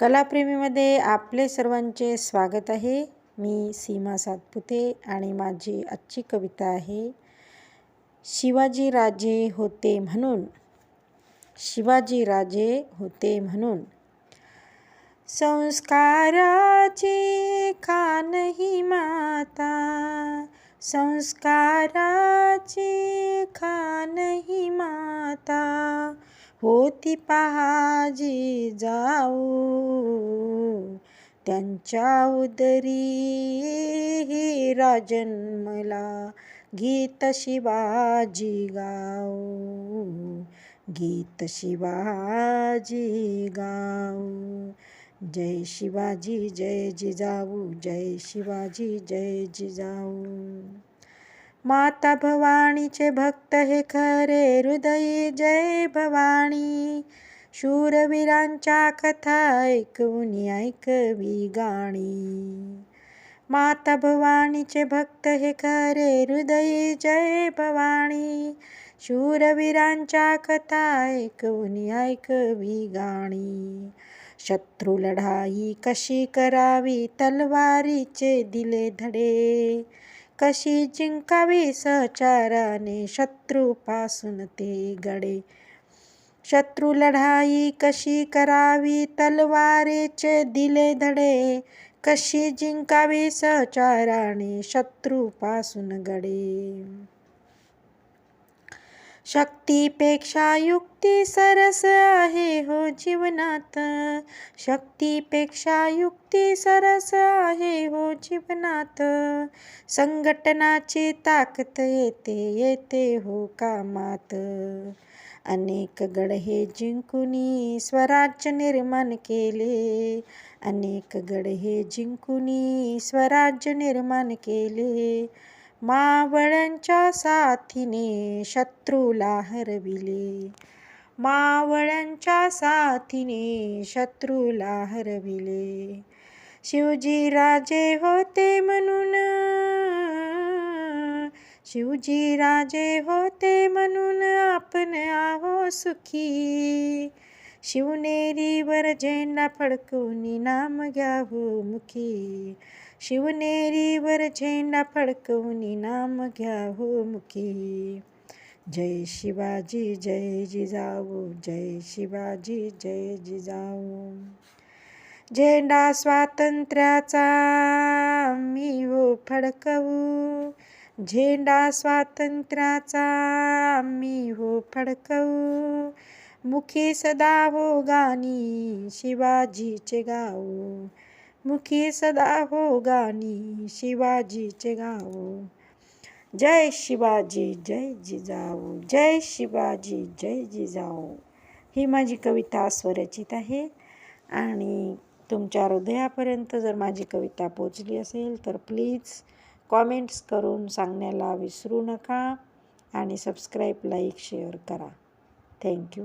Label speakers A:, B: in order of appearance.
A: कलाप्रेमीमध्ये आपले सर्वांचे स्वागत आहे. मी सीमा सातपुते आणि माझी आजची कविता आहे शिवाजी राजे होते म्हणून. शिवाजी राजे होते म्हणून. संस्काराची खानही माता. संस्काराची खानही माता. होती पहाजी जाऊ त्यांच्या उदरी राजन्मला गीत शिवाजी गाऊ गीत शिवाजी गाऊ. जय शिवाजी जय जिजाऊ जय शिवाजी जय जिजाऊ. माता भवानीचे भक्त हे खरे हृदयी जय भवानी. शूरवीरांच्या कथा ऐकून ऐकवी गाणी. माता भवानीचे भक्त हे खरे हृदयी जय भवानी. शूरवीरांच्या कथा ऐकून ऐकवी गाणी. शत्रू लढाई कशी करावी तलवारीचे दिले धडे. कशी जिंकावी सहचाराने शत्रूपासून ते गडे? शत्रू लढाई कशी करावी तलवारीचे दिले धडे? कशी जिंकावी सहचाराने शत्रूपासून गडे? शक्तीपेक्षा युक्ती सरस आहे हो जीवनात. शक्तीपेक्षा युक्ती सरस आहे हो जीवनात. संघटनाची ताकद येते येते हो कामात. अनेक गड हे जिंकुनी स्वराज्य निर्माण केले. अनेक गड हे जिंकुनी स्वराज्य निर्माण केले. मावळ्यांच्या साथीने शत्रूला हरविले. मावळ्यांच्या साथीने शत्रूला हरविले. शिवजी राजे होते म्हणून शिवजी राजे होते म्हणून आपण आहो सुखी. शिवनेरीवर झेंडा फडकवून नाम घ्या हो मुखी. शिवनेरीवर झेंडा फडकवून नाम घ्या हो मुखी. जय शिवाजी जय जिजाऊ जय शिवाजी जय जिजाऊ. झेंडा स्वातंत्र्याचा मी हो फडकवू. झेंडा स्वातंत्र्याचा मी हो फडकवू. मुखी सदा हो गाणी शिवाजीचे गाऊ. मुखी सदा हो गाणी शिवाजीचे गाव जय शिवाजी जय जिजाऊ जय शिवाजी जय जिजाऊ। ही माझी कविता स्वरचित आहे आणि तुमच्या हृदयापर्यंत जर माझी कविता पोचली असेल तर प्लीज कॉमेंट्स करून सांगण्याला विसरू नका आणि सबस्क्राईब लाईक शेअर करा. Thank you.